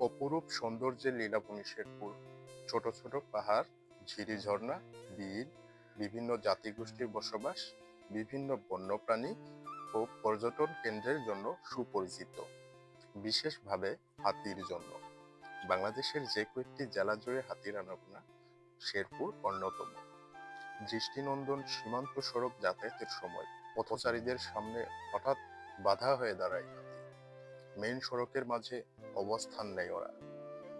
অপরূপ সৌন্দর্যের লীলাভূমি শেরপুর। ছোট ছোট পাহাড়, ঝিরি ঝর্ণা, বিল, বিভিন্ন জাতিগোষ্ঠীর বসবাস, বিভিন্ন বন্যপ্রাণী ও পর্যটন কেন্দ্রের জন্য সুপরিচিত, বিশেষভাবে হাতির জন্য। বাংলাদেশের যে কয়েকটি জেলা জুড়ে হাতির আনাগোনা শেরপুর অন্যতম। দৃষ্টিনন্দন সীমান্ত সড়ক যাতায়াতের সময় পথচারীদের সামনে হঠাৎ বাধা হয়ে দাঁড়ায়। মেইন সড়কের মাঝে অবস্থান নেয় ওরা।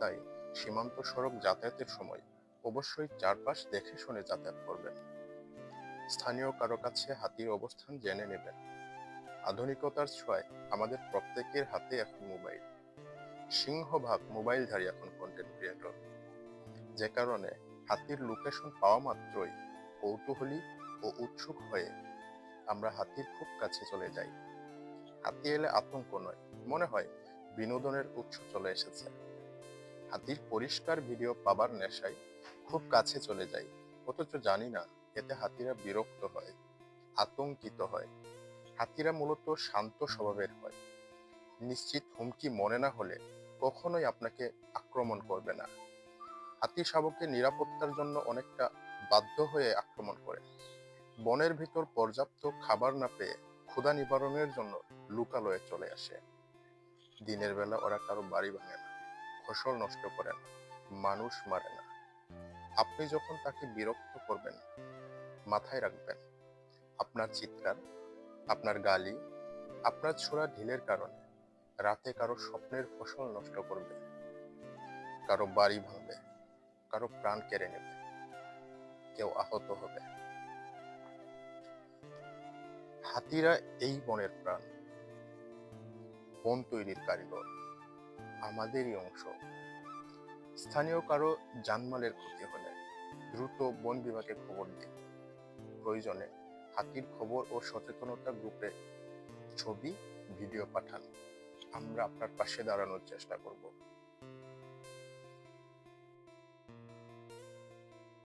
তাই সীমান্ত সড়ক যাতায়াতের সময় অবশ্যই চারপাশ দেখে শুনে যাতায়াত করবেন। স্থানীয় কারও কাছে হাতির অবস্থান জেনে নেবেন। আধুনিকতার ছোঁয়ায় আমাদের প্রত্যেকের হাতে এখন মোবাইল। সিংহভাগ মোবাইলধারী এখন কন্টেন্ট ক্রিয়েটর যে কারণে হাতির লোকেশন পাওয়া মাত্রই কৌতূহলী ও উৎসুক হয়ে আমরা হাতির খুব কাছে চলে যাই। হাতি এলে আতঙ্ক নয়, মনে হয় বিনোদনের উৎস চলে এসেছে। হাতির পরিষ্কার ভিডিও পাবার নেশায় খুব কাছে চলে যাই অথচ জানি না এতে হাতিরা বিরক্ত হয়, আতঙ্কিত হয়। হাতিরা মূলত শান্ত স্বভাবের হয়। নিশ্চিত হুমকি মনে না হলে কখনোই আপনাকে আক্রমণ করবে না। হাতি শাবকের নিরাপত্তার জন্য অনেকটা বাধ্য হয়ে আক্রমণ করে। বনের ভিতর পর্যাপ্ত খাবার না পেয়ে ক্ষুধা নিবারণের জন্য লুকালয়ে চলে আসে। দিনের বেলা ওরা কারও বাড়ি ভাঙে না, ফসল নষ্ট করে না, মানুষ মারে না। আপনি যখন তাকে বিরক্ত করবেন, মাথায় রাখবেন। আপনার চিৎকার, আপনার গালি, আপনার ছোড়া ঢিলের কারণে রাতে কারও স্বপ্নের ফসল নষ্ট করবে, কারও বাড়ি ভাঙবে, কারও প্রাণ কেড়ে নেবে, কেউ আহত হবে। হাতিরা এই বনের প্রাণ। বন তৈরির কারিগর। আমাদেরই অংশ। স্থানীয় কারও জানমালের ক্ষতি হলে দ্রুত বন বিভাগে খবর দিন। প্রয়োজনে হাতির খবর ও সচেতনতা গ্রুপে ছবি, ভিডিও পাঠান। আমরা আপনার পাশে দাঁড়ানোর চেষ্টা করব।